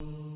నానా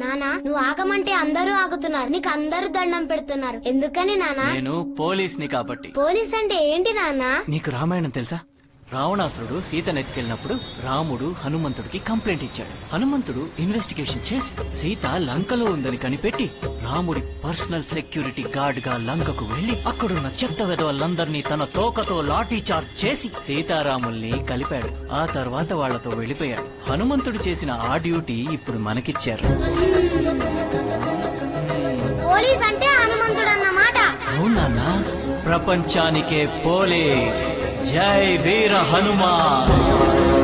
నానా నువ్వు ఆగమంటే అందరూ ఆగుతున్నారు. నీకు అందరూ దండం పెడుతున్నారు. ఎందుకని నానా? నేను పోలీస్ని కాబట్టి. పోలీస్ అంటే ఏంటి నానా? నీకు రామాయణం తెలుసా? రావణాసురుడు సీతను ఎత్తుకెళ్ళినప్పుడు రాముడు హనుమంతుడికి కంప్లైంట్ ఇచ్చాడు. హనుమంతుడు ఇన్వెస్టిగేషన్ చేసి సీత లంకలో ఉందని కనిపెట్టి రాముడి పర్సనల్ సెక్యూరిటీ గార్డ్గా లంకకు వెళ్ళి అక్కడున్న చెత్త వెధవలందరినీ తన తోకతో లాఠీ చార్జ్ చేసి సీతారాముల్ని కలిపాడు. ఆ తర్వాత వాళ్ళతో వెళ్ళిపోయాడు హనుమంతుడు చేసిన ఆ డ్యూటీ ఇప్పుడు మనకిచ్చారు. అవునా ప్రపంచానికే పోలీస్. जय वीर हनुमान।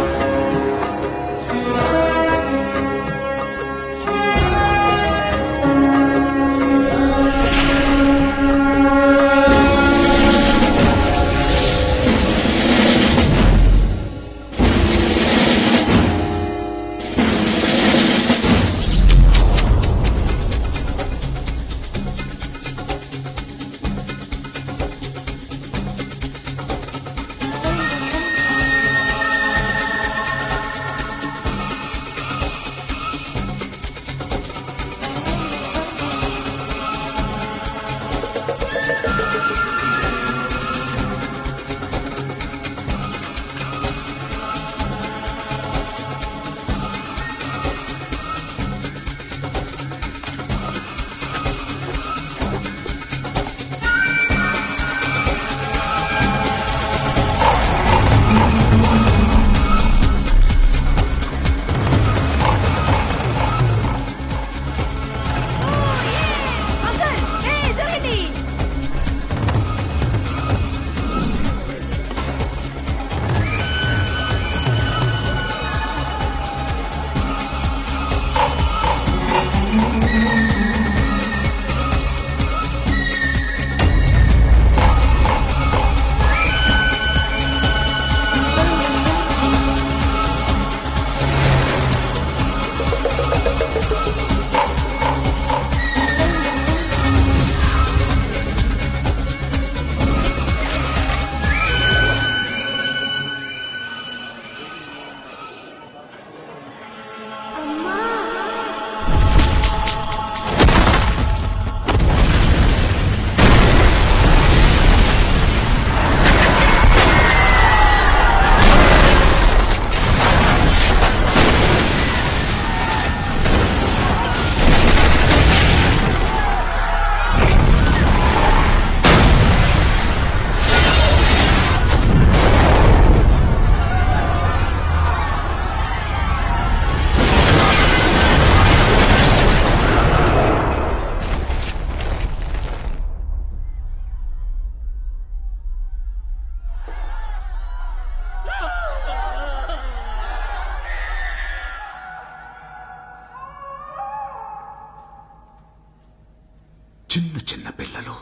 చిన్న చిన్న పిల్లలు.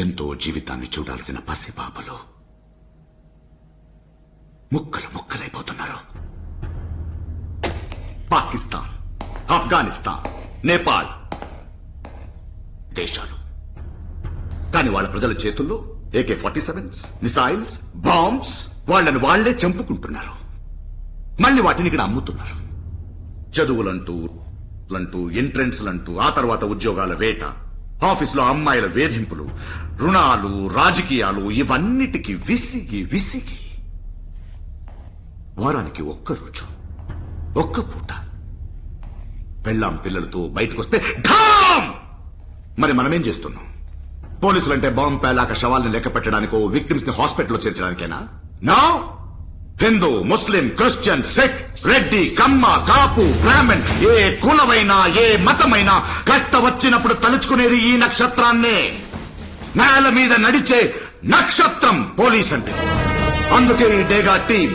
ఎంతో జీవితాన్ని చూడాల్సిన పసిపాపలు ముక్కలు ముక్కలైపోతున్నారు. పాకిస్తాన్ ఆఫ్ఘనిస్తాన్ నేపాల్. దేశాలు. కానీ వాళ్ళ ప్రజల చేతుల్లో AK forty sevens missiles bombs వాళ్ళని వాళ్ళే చంపుకుంటున్నారు. మళ్ళీ వాటిని ఇక్కడ అమ్ముతున్నారు. చదువులంటూ లంటూ ఎంట్రెన్స్లంటూ ఆ తర్వాత ఉద్యోగాల వేట ఆఫీసులో అమ్మాయిల వేధింపులు రుణాలు రాజకీయాలు ఇవన్నిటికీ విసిగి విసిగి వారానికి ఒక్క రోజు ఒక్క పూట పెళ్ళాం పిల్లలతో బయటకొస్తే ఢామ్! మరి మనమేం చేస్తున్నాం? పోలీసులంటే బాంబు పేలాక శవాల్ని లెక్క పెట్టడానికో విక్టిమ్స్ని హాస్పిటల్లో చేర్చడానికేనా? నా? హిందూ ముస్లిం క్రిస్టియన్ సిక్ రెడ్డి కమ్మ కాపు బ్రాహ్మణ్ ఏ కులమైనా ఏ మతమైనా కష్ట వచ్చినప్పుడు తలుచుకునేది ఈ నక్షత్రాన్నే. నేల మీద నడిచే నక్షత్రం పోలీస్ అంటే. అందుకే ఈ డేగా team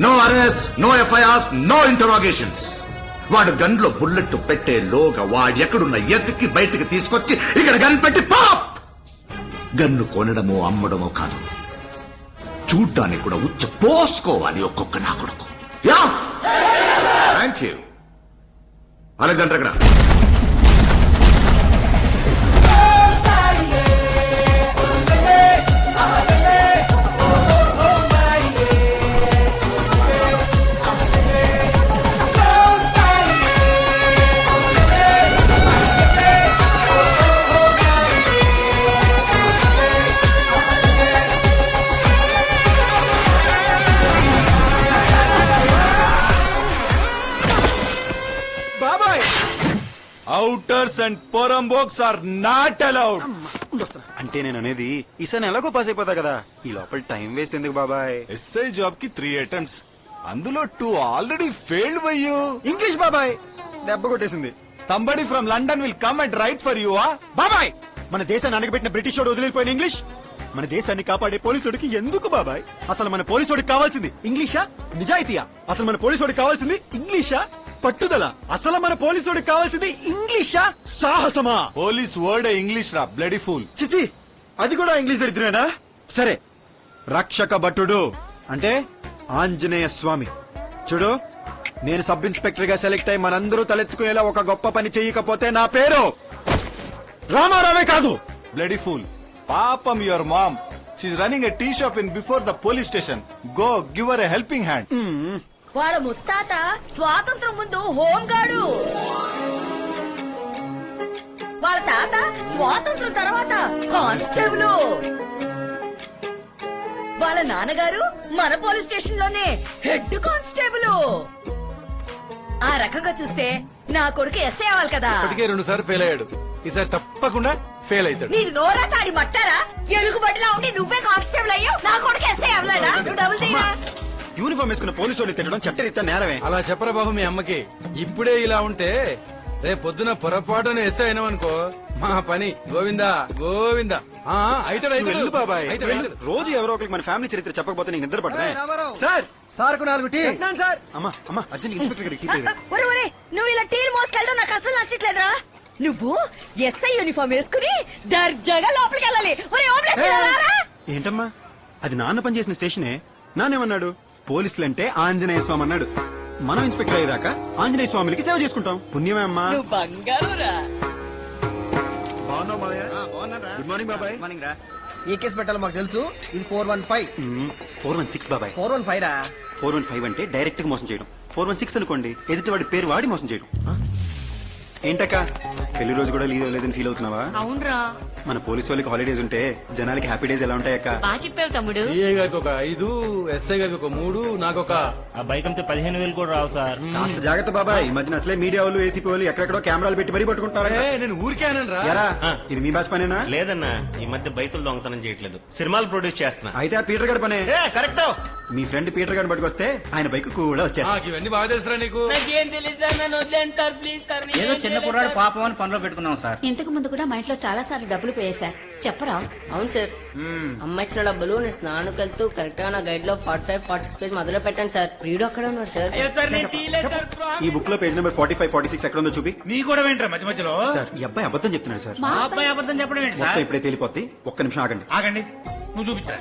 no arrest no FIRs no interrogations. వాడు గన్లో బుల్లెట్ పెట్టే లోగా వాడు ఎక్కడున్న ఎతికి బయటికి తీసుకొచ్చి ఇక్కడ గన్ పెట్టి పాప్! గన్ను కొనడమో అమ్మడమో కాదు. చూడ్డానికి కూడా ఉచ్చ పోసుకోవాలి ఒక్కొక్క నా కొడుకు. యా! థ్యాంక్ యూ అలెగ్జాండర్ ఇక్కడ. అవుటర్స్ అండ్ పొరంబోక్స్ ఆర్ నాట్ అలౌడ్ అంటే నేను అనేది ఈసారి ఎలాగో పాస్ అయిపోతా కదా. ఈ లోపల టైం వేస్ట్ ఎందుకు బాబాయ్? ఎస్ఐ జాబ్కి త్రీ అటెంప్ట్స్ అందులో టూ ఆల్రెడీ ఫెయిల్డ్ వయ్యూ ఇంగ్లీష్ బాబాయ్. దెబ్బ కొట్టేసింది. Somebody from London will come and write for you ఆ బాబాయ్! మన దేశాన్ని అణగబెట్టిన బ్రిటిష్ వాడు వదిలిపోయిన ఇంగ్లీష్ మన దేశాన్ని కాపాడే పోలీసుడికి ఎందుకు బాబాయ్? అసలు మన పోలీసుడికి కావాల్సింది ఇంగ్లీషా నిజాయితీయా? అసలు మన పోలీసుడికి కావాల్సింది ఇంగ్లీషా పట్టుదల. అసలు మన పోలీసుడికి కావాల్సింది ఇంగ్లీషా? సాహసమా? పోలీస్ వర్డ్ ఇంగ్లీష్ రా బ్లడీ ఫుల్. చిచి అది కూడా ఇంగ్లీష్ దరిద్రమేనా? సరే రక్షక భటుడు అంటే ఆంజనేయ స్వామి. చూడు నేను సబ్ ఇన్స్పెక్టర్గా సెలెక్ట్ అయి మనందరూ తలెత్తుకునేలా ఒక గొప్ప పని చేయకపోతే నా పేరు రామారావే కాదు. Bloody fool. పాపం your mom. She running a tea shop in before the police station go give her a helping hand వాళ్ళ ముత్తాత స్వాతంత్రం ముందు హోంగార్డు వాళ్ళ తాత స్వాతంత్రం తర్వాత కానిస్టేబుల్. వాళ్ళ నాన్నగారు మన పోలీస్ స్టేషన్లోనే హెడ్ కానిస్టేబుల్. ఆ రకంగా చూస్తే నా కొడుకు ఎస్ఐ అవ్వాలి కదా. ఇప్పటికే రెండు సార్లు ఫెయిల్ అయ్యాడు. ఈసారి తప్పకుండా ఫెయిల్ అవుతాడు. నీది నోరా తాడి మట్టారా? ఎలుగుబడిలా ఉండి నువ్వే కానిస్టేబుల్ అయ్యో నా కొడుకు ఎస్ఐ అవ్వలేడా నువ్వు డబుల్ తీరా? యూనిఫామ్ వేసుకున్న పోలీసు వాళ్ళు తిట్టడం చట్టరీత్యా నేరమే. అలా చెప్పరా బాబు మీ అమ్మకి. ఇప్పుడే ఇలా ఉంటే రేపు పొద్దున పొరపాటున ఎస్ అయినావనుకో మా పని. గోవిందా గోవిందా. ఆ, అయితాడు నువ్వు అయితాడు. వెళ్ళు బాబాయ్. అయితాడు, వెళ్ళు. అయితాడు. రోజు ఎవరో ఒకరికి మన ఫ్యామిలీ చరిత్ర చెప్పకపోతే నీకు నిద్ర పడతాయి సార్! సార్కు నాలుగు టీ. సార్. అమ్మా అమ్మా అర్జెంట్ ఇన్స్పెక్టర్ గారికి టీ పోయి. ఒరే ఒరే నువ్వు ఇలా టీలు మోసుకెళ్ళడం నాకు అసలు నచ్చట్లేదురా. నువ్వు ఎస్ఐ యూనిఫామ్ వేసుకుని దర్జాగా లోపలికి వెళ్ళాలి ఒరే! ఏంటమ్మా? అది నాన్న పనిచేసిన స్టేషనే? నానేమన్నాడు పోలీసులంటే ఆంజనేయ స్వామి అన్నాడు. మనం ఇన్స్పెక్టర్ అయ్యేదాకా ఆంజనేయ స్వామికి సేవ చేసుకుంటాం. పుణ్యమే అమ్మా. నువ్వు బంగారురా. గుడ్ మార్నింగ్ బాబాయ్. ఏ కేసు పెట్టాలో మాకు తెలుసు. ఇది four one five. Four one six బాబాయ్. ఫోర్ వన్ ఫైవ్ రా. ఫోర్ వన్ ఫైవ్ అంటే డైరెక్ట్గా మోసం చేయడం. ఫోర్ వన్ సిక్స్ అనుకోండి ఎదుటి వాడి పేరు వాడి మోసం చేయడం. ఏంటక్క? పెళ్ళి రోజు కూడా లీవ్ లేదని ఫీల్ అవుతున్నావా? అవునరా. మన పోలీస్ వాళ్ళకి హాలిడేస్ ఉంటే జనాలకి హ్యాపీ డేస్ ఎలా ఉంటాయక్క బాగా చెప్పావు తమ్ముడు. సిఐ గారికి ఒక ఐదు ఎస్ఐ గారికి ఒక మూడు నాకు ఒక ఆ బైక్ అమ్మితే పదిహేను వేలు కూడా రావు సార్. కాస్త జాగ్రత్త బాబాయ్. ఈ మధ్యన అసలే మీడియా వాళ్ళు ఏసీపీ వాళ్ళు ఎక్కడెక్కడో కెమెరాలు పెట్టి మరీ పట్టుకుంటారా ఏ, నేను ఊరికే రా ఎరా ఇది మీ బాస్ పనేనా? లేదన్నా ఈ మధ్య బైకులు దొంగతనం చేయట్లేదు. సినిమాలు ప్రొడ్యూస్ చేస్తున్నా. అయితే ఆ పీటర్ గడ్ పనే. కరెక్ట్ మీ ఫ్రెండ్ పీటర్ గడ్ పట్టుకొస్తే ఆయన బైక్ కూడా వచ్చేస్తా. నాకు ఇవన్నీ బాగా తెలుసురా నీకు. ఏదో చిన్న కుర్రాడు పాపం అని పనిలో పెట్టుకున్నాం సార్. ఇంతకు ముందు కూడా మా ఇంట్లో చాలా సార్లు డబ్బులు పోయాయి సార్. చెప్పరా? అవును సార్. అమ్మ ఇచ్చిన డబ్బులు నేను స్నానంకి వెళ్తూ కరెక్ట్గా నా గైడ్లో forty five forty six page మొదలు పెట్టాను సార్. వీడు అక్కడ ఉన్నాడు సార్. ఈ బుక్లో page number forty five forty six ఎక్కడ ఉందో చూపి. నీ కూడా వింటారా మధ్య మధ్యలో? సార్ ఈ అబ్బాయి అబద్ధం చెప్తున్నాడు సార్. మా అబ్బాయి అబద్ధం చెప్పడం ఏంటి సార్? ఇప్పుడే తేలిపోద్ది. ఒక్క నిమిషం ఆగండి. ఆగండి. నువ్వు చూపించరా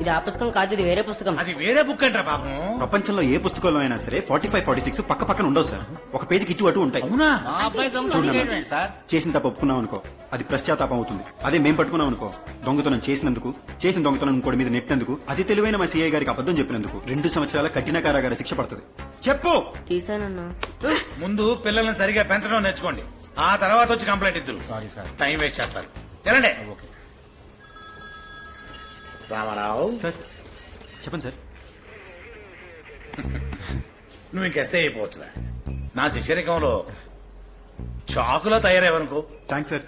ఇది ఆ పుస్తకం కాదు ఇది వేరే పుస్తకం. అది వేరే బుక్ అంటారా పాపం ప్రపంచంలో ఏ పుస్తకంలో అయినా సరే ఫార్టీ ఫైవ్ ఫార్టీ సిక్స్ పక్క పక్కన ఉండవు సార్. ఒక పేజీకి ఇటు అటు ఉంటాయి. అవునా? మా అబ్బాయి దొంగ చూడమ్మా. చేయడం ఏంటి సార్. చేసిన తప్పు ఒప్పుకున్నాం అనుకో అది పశ్చాత్తాపం అవుతుంది. అదే మేం పట్టుకున్నాం అనుకో దొంగతనం చేసినందుకు చేసిన దొంగతనం ఇంకోటి మీద నెట్టినందుకు అతి తెలివైన మా సీఐ గారికి అబద్ధం చెప్పినందుకు రెండు సంవత్సరాల కఠిన కారాగార శిక్ష పడుతుంది. చెప్పు! తీసానన్నా. ముందు పిల్లల్ని సరిగా పెంచడం నేర్చుకోండి. ఆ తర్వాత వచ్చి కంప్లైంట్ ఇద్దరు సారీ సార్ టైం వేస్ట్ చేస్తారు. వెళ్ళండి. రామారావు. సార్ చెప్పండి సార్. నువ్వు ఇంక ఎస్ఐ అయిపోవచ్చురా నా శిష్యరికంలో చాకులో తయారేవనుకో థ్యాంక్స్ సార్.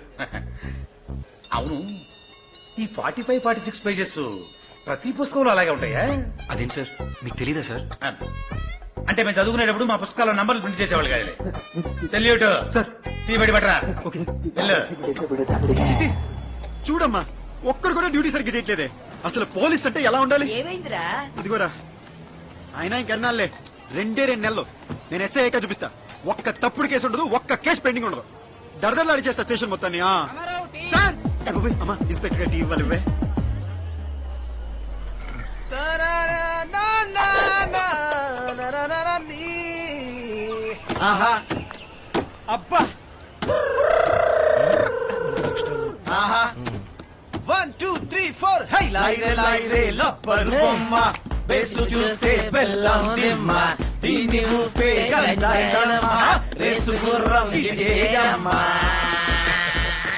అవును. ఈ forty five forty six pages ప్రతి పుస్తకంలో అలాగే ఉంటాయా? అదేంటి సార్? మీకు తెలీదా సార్? అంటే మేము చదువుకునేటప్పుడు మా పుస్తకాల్లో నంబర్లు ప్రింట్ చేసేవాళ్ళు కాదు సెల్యూట్. సార్. టీ పెట్టి పట్టరా చూడమ్మా. ఒక్కరు కూడా డ్యూటీ సరిగ్గా చేయట్లేదే. అసలు పోలీస్ అంటే ఎలా ఉండాలి? ఏమైందిరా? ఇదిగోరా. అయినా ఇంకెన్నాళ్ళే రెండే రెండు నెలలు. నేను ఎస్ఐ అయ్యాక చూపిస్తా. ఒక్క తప్పుడు కేసు ఉండదు ఒక్క కేసు పెండింగ్ ఉండదు. దడదల్లాడి చేస్తా స్టేషన్ మొత్తాన్ని ఆ. సార్! అమ్మా ఇన్స్పెక్టర్ గారు టీ ఇవ్వాలి ఇవ్వే. ఆహా అబ్బా ఆహా వన్ టూ త్రీ ఫోర్ హై లైరే లైరే లప్పర్ బొమ్మ బేసు చూస్తే బెల్లం దిమ్మ దీని ఊపే గంజాయమ్మ రేసు గుర్రం విజయమ్మ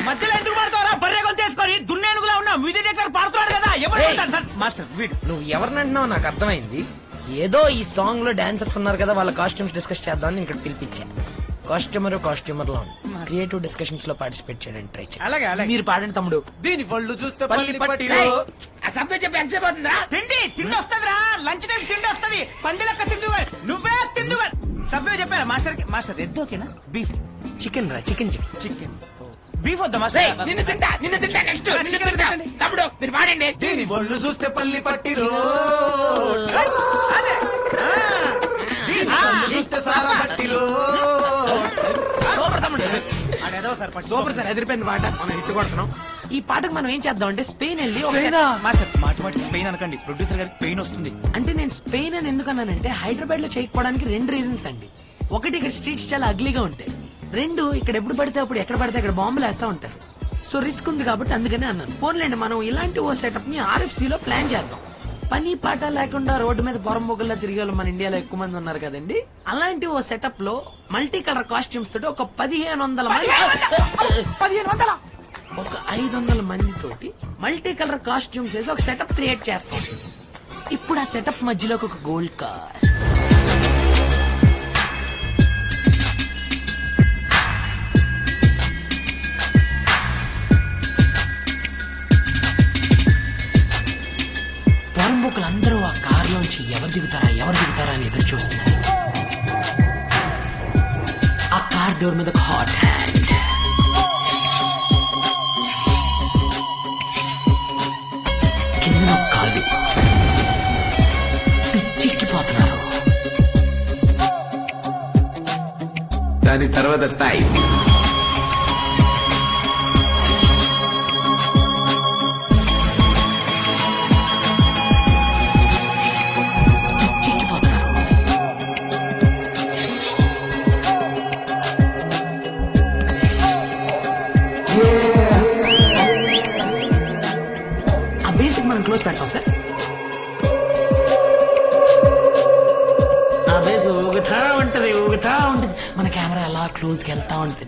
మధ్యలో ఎందుకు పడతారా బర్రె దున్నేనుగులా ఉన్న మ్యూజిక్ డైరెక్టర్ పాడుతున్నాడు కదా? ఎవరు సార్? మాస్టర్ వీడు. నువ్వు ఎవరినంటున్నావు నాకు అర్థమైంది. ఏదో ఈ సాంగ్లో డాన్సర్స్ ఉన్నారు కదా వాళ్ళ కాస్ట్యూమ్స్ డిస్కస్ చేద్దామని ఇక్కడ పిలిపించాను కాస్ట్యూమర్ కాస్ట్యూమర్లో క్రియేటివ్ డిస్కషన్స్లో పార్టిసిపేట్ చేయడానికి ట్రై చేయండి. అలాగే అలాగే. మీరు పాడండి తమ్ముడు. దీని పళ్ళు చూస్తే పల్లి పట్టిలో. సభ్య చెప్పి ఎంతసేపు అవుతుందా తిండి తిండి వస్తుందిరా. లంచ్ టైం తిండి వస్తది. పంది లెక్క తిందు నువ్వే తిందు సభ్య చెప్పారా? మాస్టర్కి మాస్టర్ ఎద్దోకేనా బీఫ్. చికెన్ రా చికెన్ చికెన్ చికెన్. బీఫ్ వద్దా మాస్టర్? నిన్ను తింటా నిన్ను తింటా నెక్స్ట్ తమ్ముడు మీరు పాడండి. దీని ఒళ్ళు చూస్తే పల్లి పట్టిలో. చూస్తే సారా పట్టిలో. సూపర్ సార్ ఎదిరిపోయింది పాట. మనం హిట్ కొడుతున్నాం. ఈ పాటకు మనం ఏం చేద్దాం అంటే స్పెయిన్ వెళ్ళి మాస్టర్ మాటి మాటికి పెయిన్ అనకండి. ప్రొడ్యూసర్ గారికి పెయిన్ వస్తుంది. అంటే నేను స్పెయిన్ అని ఎందుకన్నానంటే హైదరాబాద్లో చేయకపోవడానికి రెండు రీజన్స్ అండి. ఒకటి ఇక్కడ స్ట్రీట్స్ చాలా అగ్లీగా ఉంటాయి. రెండు ఇక్కడ ఎప్పుడు పడితే అప్పుడు ఎక్కడ పడితే అక్కడ బాంబులు వేస్తా ఉంటారు. సో రిస్క్ ఉంది కాబట్టి అందుకనే అన్నాను. పోన్లేండి మనం ఇలాంటి ఓ సెటప్ని ఆర్ఎఫ్సి లో ప్లాన్ చేద్దాం. పని పాట లేకుండా రోడ్డు మీద పొరంబొగ్గల్లా తిరిగే వాళ్ళు మన ఇండియాలో ఎక్కువ మంది ఉన్నారు కదండి. అలాంటి ఓ సెటప్లో మల్టీ కలర్ కాస్ట్యూమ్స్ తోటి ఒక పదిహేను వందల మంది పదిహేను వందల? ఒక ఐదు వందల మంది తోటి మల్టీ కలర్ కాస్ట్యూమ్స్ వేసి ఒక సెటప్ క్రియేట్ చేస్తాం. ఇప్పుడు ఆ సెటప్ మధ్యలోకి ఒక గోల్డ్ కార్ దిగుతారా? ఎవరు దిగుతారా అని ఎదురు చూస్తుంది ఆ కార్ డోర్ మీద హాట్ హ్యాండ్. కింద కాలు దాని తర్వాత స్థాయి బేసిక్ పెడతాం సార్ ఆ బేస్ ఊగుతా ఉంటది ఊగుతా ఉంటది. మన కెమెరా అలా క్లోజ్కి వెళ్తా ఉంటుంది.